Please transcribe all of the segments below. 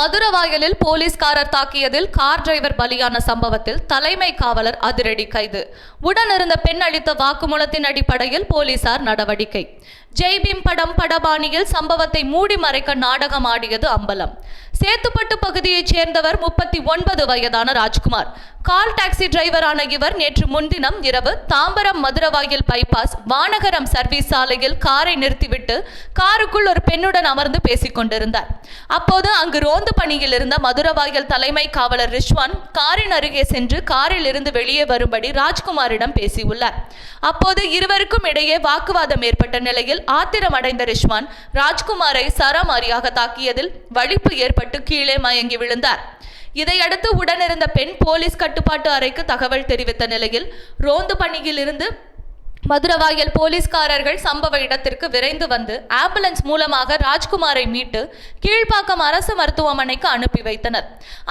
மதுரவாயலில் போலீஸ்காரர் தாக்கியதில் car driver பலியான சம்பவத்தில் தலைமை காவலர் அதிரடி கைது. உடனிருந்த பெண் அளித்த வாக்குமூலத்தின் அடிப்படையில் போலீசார் நடவடிக்கை. ஜெய்பீம் படம் படபாணியில் சம்பவத்தை மூடி மறைக்க நாடகம் ஆடியது அம்பலம். சேத்துப்பட்டு பகுதியைச் சேர்ந்தவர் முப்பத்தி ஒன்பது வயதான ராஜ்குமார். கால் டாக்ஸி டிரைவரான இவர் நேற்று முன்தினம் இரவு தாம்பரம் மதுரவாயில் பைபாஸ் வானகரம் சர்வீஸ் சாலையில் காரை நிறுத்திவிட்டு காருக்குள் ஒரு பெண்ணுடன் அமர்ந்து பேசிக் கொண்டிருந்தார். அப்போது அங்கு ரோந்து பணியில் இருந்த மதுரவாயில் தலைமை காவலர் ரிஷ்வான் காரின் அருகே சென்று காரில் இருந்து வெளியே வரும்படி ராஜ்குமாரிடம் பேசியுள்ளார். அப்போது இருவருக்கும் இடையே வாக்குவாதம் ஏற்பட்ட நிலையில் ஆத்திரம் அடைந்த ரிஷ்வான் ராஜ்குமாரை சரமாரியாக தாக்கியதில் வலிப்பு ஏற்பட்டு கீழே மயங்கி விழுந்தார். இதையடுத்து உடனிருந்த பெண் போலீஸ் கட்டுப்பாட்டு அறைக்கு தகவல் தெரிவித்த நிலையில் ரோந்து பணியில் இருந்து மதுரவாயல் போலீஸ்காரர்கள் சம்பவ இடத்திற்கு விரைந்து வந்து ஆம்புலன்ஸ் மூலமாக ராஜ்குமாரை மீட்டு கீழ்ப்பாக்கம் அரசு மருத்துவமனைக்கு அனுப்பி வைத்தனர்.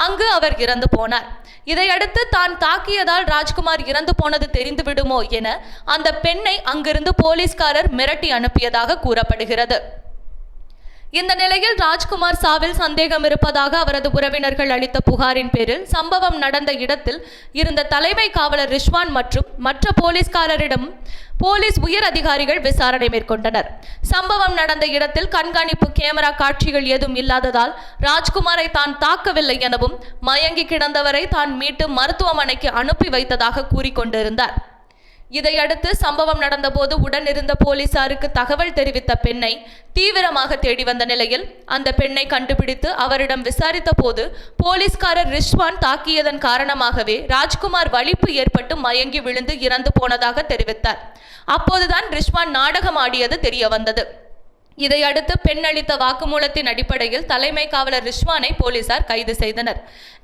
அங்கு அவர் இறந்து போனார். இதையடுத்து தான் தாக்கியதால் ராஜ்குமார் இறந்து போனது தெரிந்து விடுமோ என அந்த பெண்ணை அங்கிருந்து போலீஸ்காரர் மிரட்டி அனுப்பியதாக கூறப்படுகிறது. இந்த நிலையில் ராஜ்குமார் சாவில் சந்தேகம் இருப்பதாக அவரது உறவினர்கள் அளித்த புகாரின் பேரில் சம்பவம் நடந்த இடத்தில் இருந்த தலைமை காவலர் ரிஷ்வான் மற்றும் மற்ற போலீஸ்காரரிடம் போலீஸ் உயர் அதிகாரிகள் விசாரணை மேற்கொண்டனர். சம்பவம் நடந்த இடத்தில் கண்காணிப்பு கேமரா காட்சிகள் ஏதும் இல்லாததால் ராஜ்குமாரை தான் தாக்கவில்லை எனவும் மயங்கி கிடந்தவரை தான் மீட்டு மருத்துவமனைக்கு அனுப்பி வைத்ததாக கூறிக்கொண்டிருந்தார். இதையடுத்து சம்பவம் நடந்தபோது உடனிருந்த போலீசாருக்கு தகவல் தெரிவித்த பெண்ணை தீவிரமாக தேடி வந்த நிலையில் அந்த பெண்ணை கண்டுபிடித்து அவரிடம் விசாரித்த போது போலீஸ்காரர் ரிஷ்வான் தாக்கியதன் காரணமாகவே ராஜ்குமார் வலிப்பு ஏற்பட்டு மயங்கி விழுந்து இறந்து போனதாக தெரிவித்தார். அப்போதுதான் ரிஷ்வான் நாடகம் ஆடியது தெரிய வந்தது. இதையடுத்து பெண் அளித்த வாக்குமூலத்தின் அடிப்படையில் தலைமை காவலர் ரிஷ்வானை போலீசார் கைது செய்தனர்.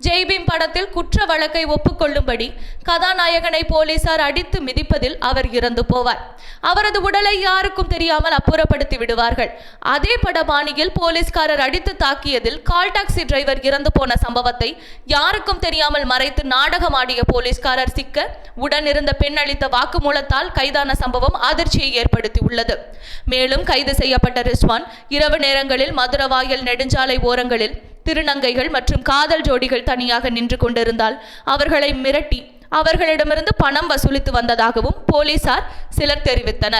ஜெய்பீம் படத்தில் குற்ற வழக்கை ஒப்புக்கொள்ளும்படி கதாநாயகனை போலீசார் அடித்து மிதிப்பதில் அவர் இறந்து போவார். அவரது உடலை யாருக்கும் தெரியாமல் அப்புறப்படுத்தி விடுவார்கள். அதே பட பாணியில் போலீஸ்காரர் அடித்து தாக்கியதில் கால் டாக்ஸி டிரைவர் இறந்து போன சம்பவத்தை யாருக்கும் தெரியாமல் மறைத்து நாடகமாடிய போலீஸ்காரர் சிக்க உடன் இருந்த பெண் அளித்த வாக்குமூலத்தால் கைதான சம்பவம் அதிர்ச்சியை ஏற்படுத்தியுள்ளது. மேலும் கைது செய்யப்பட்ட ரிஸ்வான் இரவு நேரங்களில் மதுரவாயல் நெடுஞ்சாலை ஓரங்களில் திருநங்கைகள் மற்றும் காதல் ஜோடிகள் தனியாக நின்று கொண்டிருந்தால் அவர்களை மிரட்டி அவர்களிடமிருந்து பணம் வசூலித்து வந்ததாகவும் போலீசார் சிலர் தெரிவித்தனர்.